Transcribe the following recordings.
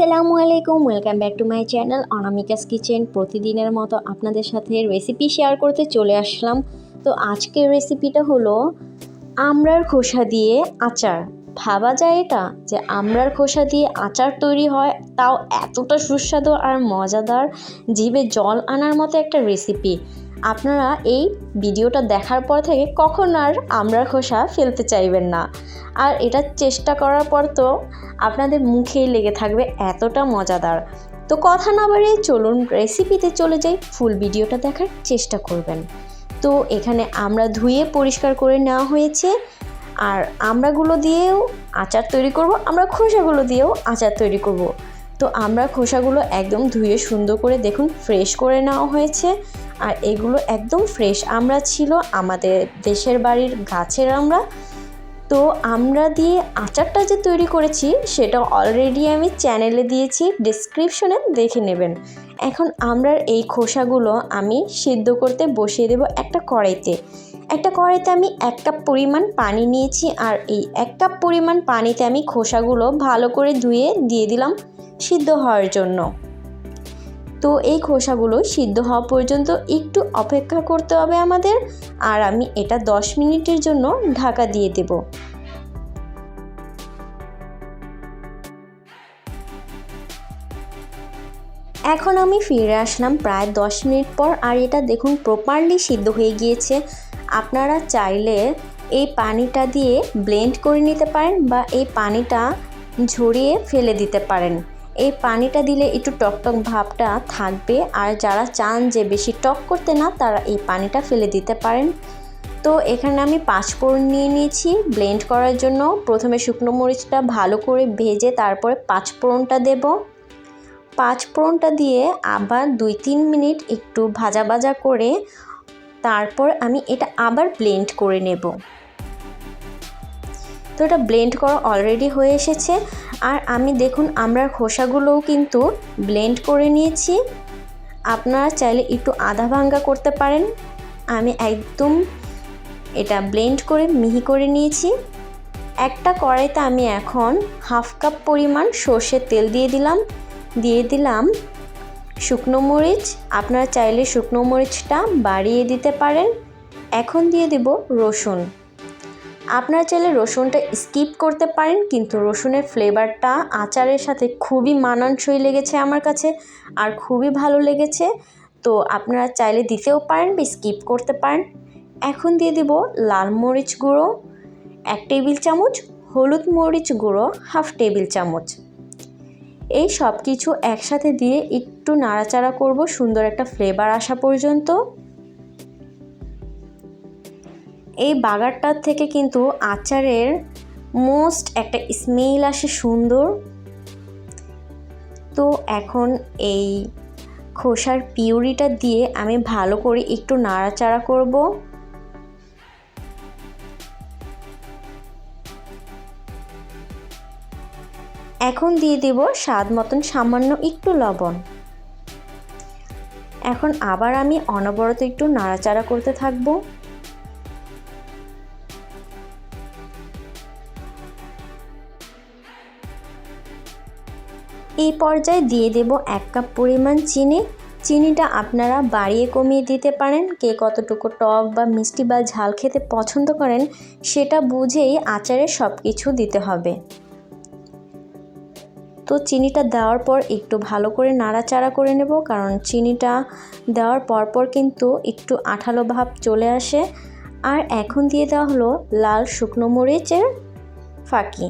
আসসালামু আলাইকুম welcome back to my channel Anamika's kitchen প্রতিদিনের মতো আপনাদের সাথে রেসিপি শেয়ার করতে চলে আসলাম। তো আজকের রেসিপিটা হলো আমড়ার খোসা দিয়ে আচার। ভাবা যায় এটা যে আমড়ার খোসা দিয়ে আচার তৈরি হয়, তাও এতটা সুস্বাদু আর মজাদার, জিভে জল আনার মতো একটা রেসিপি আপনারা এই ভিডিওটা দেখার পর থেকে কখন আর আমড়ার খোসা ফেলতে চাইবেন না। আর এটা চেষ্টা করার পর তো আপনাদের মুখেই লেগে থাকবে এতটা মজাদার। তো কথা না বাড়িয়ে চলুন রেসিপিতে চলে যাই ফুল ভিডিওটা দেখার চেষ্টা করবেন। তো এখানে আমরা ধুয়ে পরিষ্কার করে নেওয়া হয়েছে। আর আমরাগুলো দিয়েও আচার তৈরি করব, আমরা খোসাগুলো দিয়েও আচার তৈরি করব। তো আমরা খোসাগুলো একদম ধুয়ে সুন্দর করে দেখুন ফ্রেশ করে নেওয়া হয়েছে। আর এগুলো একদম ফ্রেশ আমরা ছিল আমাদের দেশের বাড়ির গাছের আমরা। তো আমরা দিয়ে আচারটা যে তৈরি করেছি, সেটা অলরেডি আমি চ্যানেলে দিয়েছি ডিসক্রিপশনে দেখে নেবেন। এখন আমরার এই খোসাগুলো আমি সিদ্ধ করতে বসিয়ে দেব একটা কড়াইতে। একটা কড়াইতে আমি এক কাপ পরিমাণ পানি নিয়েছি আর এই এক কাপ পরিমাণ পানিতে আমি খোসাগুলো ভালো করে ধুয়ে দিয়ে দিলাম সিদ্ধ হওয়ার জন্য। তো এই খোসাগুলো সিদ্ধ হওয়া পর্যন্ত একটু অপেক্ষা করতে হবে আমাদের আর আমি এটা 10 মিনিটের জন্য ঢাকা দিয়ে দেব। এখন আমি ফিরে আসলাম প্রায় 10 মিনিট পর আর এটা দেখুন প্রপারলি সিদ্ধ হয়ে গিয়েছে। আপনারা চাইলে এই পানিটা দিয়ে ব্লেন্ড করে নিতে পারেন বা এই পানিটা ঝরিয়ে ফেলে দিতে পারেন। এই পানিটা দিলে একটু টকটক ভাবটা থাকবে। আর যারা চান যে বেশি টক করতে না, তারা এই পানিটা ফেলে দিতে পারেন। তো এখানে আমি পাঁচফোড়ন নিয়ে নিয়েছি। ব্লেন্ড করার জন্য প্রথমে শুকনো মরিচটা ভালো করে ভেজে তারপরে পাঁচফোড়নটা দেব। পাঁচফোড়নটা দিয়ে আবার দুই তিন মিনিট একটু ভাজা ভাজা করে তারপর আমি এটা আবার ব্লেন্ড করে নেব। তো এটা ব্লেন্ড করা অলরেডি হয়ে এসেছে। আর আমি দেখুন আমরা খোসাগুলোও কিন্তু ব্লেন্ড করে নিয়েছি। আপনারা চাইলে একটু আধা ভাঙ্গা করতে পারেন। আমি একদম এটা ব্লেন্ড করে মিহি করে নিয়েছি। একটা কড়াইতে আমি এখন হাফ কাপ পরিমাণ সর্ষের তেল দিয়ে দিলাম। দিয়ে দিলাম শুকনো মরিচ, আপনারা চাইলে শুকনো মরিচটা বাড়িয়ে দিতে পারেন। এখন দিয়ে দেব রসুন। আপনারা চাইলে রসুনটা স্কিপ করতে পারেন, কিন্তু রসুনের ফ্লেভারটা আচারের সাথে খুবই মানানসই লেগেছে আমার কাছে আর খুবই ভালো লেগেছে। তো আপনারা চাইলে দিতেও পারেন বা স্কিপ করতে পারেন। এখন দিয়ে দিব লাল মরিচ গুঁড়ো, এক টেবিল চামচ, হলুদ মরিচ গুঁড়ো, হাফ টেবিল চামচ। এই সব কিছু একসাথে দিয়ে একটু নাড়াচাড়া করব, সুন্দর একটা ফ্লেভার আসা পর্যন্ত। এই বাগারটার থেকে কিন্তু আচারের মোস্ট একটা স্মেল আসে সুন্দর। তো এখন এই খোসার পিউরিটা দিয়ে আমি ভালো করে একটু নাড়াচাড়া করব। এখন দিয়ে দেব স্বাদ মতন সামান্য একটু লবণ। এখন আবার আমি অনবরত একটু নাড়াচাড়া করতে থাকব। এই পর্যায়ে দিয়ে দেব এক কাপ পরিমাণ চিনি। চিনিটা আপনারা বাড়িয়ে কমিয়ে দিতে পারেন। কে কতটুকু টক বা মিষ্টি বা ঝাল খেতে পছন্দ করেন, সেটা বুঝেই আচারে সব কিছু দিতে হবে। তো চিনিটা দেওয়ার পর একটু ভালো করে নাড়াচাড়া করে নেব, কারণ চিনিটা দেওয়ার পরপর কিন্তু একটু আঠালো ভাব চলে আসে। আর এখন দিয়ে দেওয়া হলো লাল শুকনো মরিচের ফাঁকি।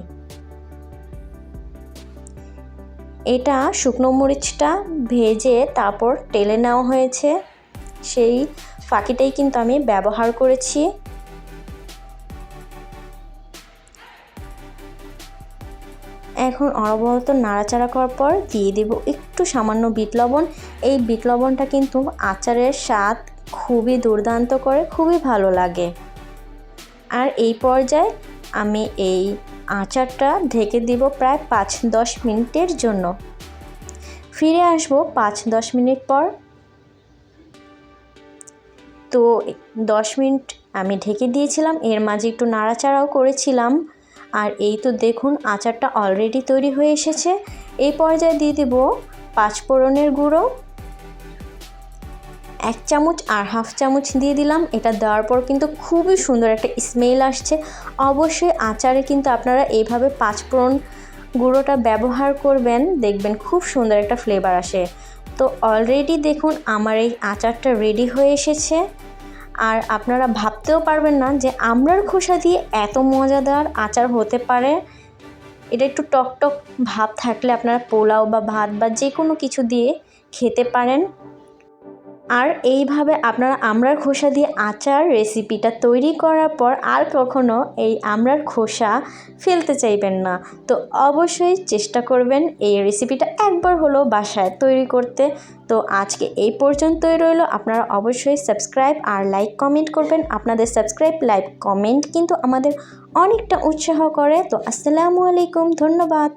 এটা শুকনো মরিচটা ভেজে তারপর টেলে নেওয়া হয়েছে। সেই ফাঁকিটাই কিন্তু আমি ব্যবহার করেছি। এখন অনবরত নাড়াচাড়া করার পর দিয়ে দেব একটু সামান্য বিট লবণ। এই বিট লবণটা কিন্তু আচারের স্বাদ খুবই দুর্দান্ত করে, খুবই ভালো লাগে। আর এই পর্যায়ে আমি এই আচারটা ঢেকে দিব প্রায় পাঁচ দশ মিনিটের জন্য। ফিরে আসব পাঁচ দশ মিনিট পর। তো দশ মিনিট আমি ঢেকে দিয়েছিলাম, এর মাঝে একটু নাড়াচাড়াও করেছিলাম। আর এই তো দেখুন, আচারটা অলরেডি তৈরি হয়ে এসেছে। এই পর্যায়ে দিয়ে দেব পাঁচ ফোড়নের গুঁড়ো। এক চামচ আর হাফ চামচ দিয়ে দিলাম। এটা দেওয়ার পর কিন্তু খুবই সুন্দর একটা স্মেল আসছে। অবশ্যই আচারে কিন্তু আপনারা এইভাবে পাঁচ ফোড়ন গুঁড়োটা ব্যবহার করবেন, দেখবেন খুব সুন্দর একটা ফ্লেভার আসে। তো অলরেডি দেখুন, আমার এই আচারটা রেডি হয়ে এসেছে। আর আপনারা ভাবতেও পারবেন না যে আমরার খোসা দিয়ে এত মজাদার আচার হতে পারে। এটা একটু টক টক ভাব থাকলে আপনারা পোলাও বা ভাত বা যে কোনো কিছু দিয়ে খেতে পারেন। আর এইভাবে আপনারা আমড়ার খোসা দিয়ে আচার রেসিপিটা তৈরি করার পর আর কখনো এই আমড়ার খোসা ফেলতে চাইবেন না। তো অবশ্যই চেষ্টা করবেন এই রেসিপিটা একবার হলেও বাসায় তৈরি করতে। তো আজকে এই পর্যন্তই রইল। আপনারা অবশ্যই সাবস্ক্রাইব আর লাইক কমেন্ট করবেন। আপনাদের সাবস্ক্রাইব লাইক কমেন্ট কিন্তু আমাদের অনেকটা উৎসাহ করে। তো আসসালামু আলাইকুম, ধন্যবাদ।